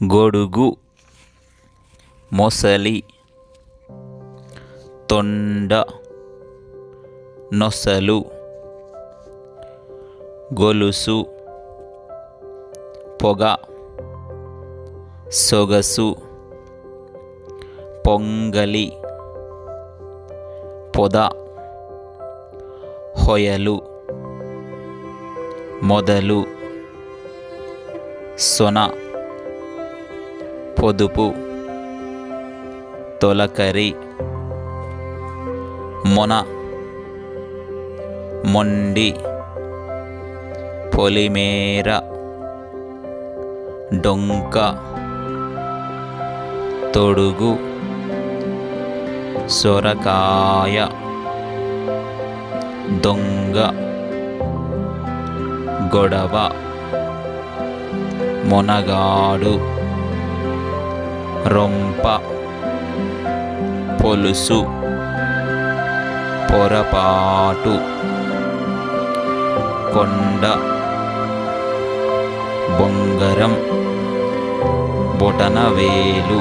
గొడుగు మొసలి తొండ నొసలు గొలుసు పొగ సొగసు పొంగలి పొద హొయలు మొదలు సొన పొదుపు తొలకరి మొన మొండి పొలిమేర డొంక తొడుగు సొరకాయ దొంగ గొడవ మొనగాడు రొంప పొలుసు పొరపాటు కొండ బొంగరం బొటనవేలు.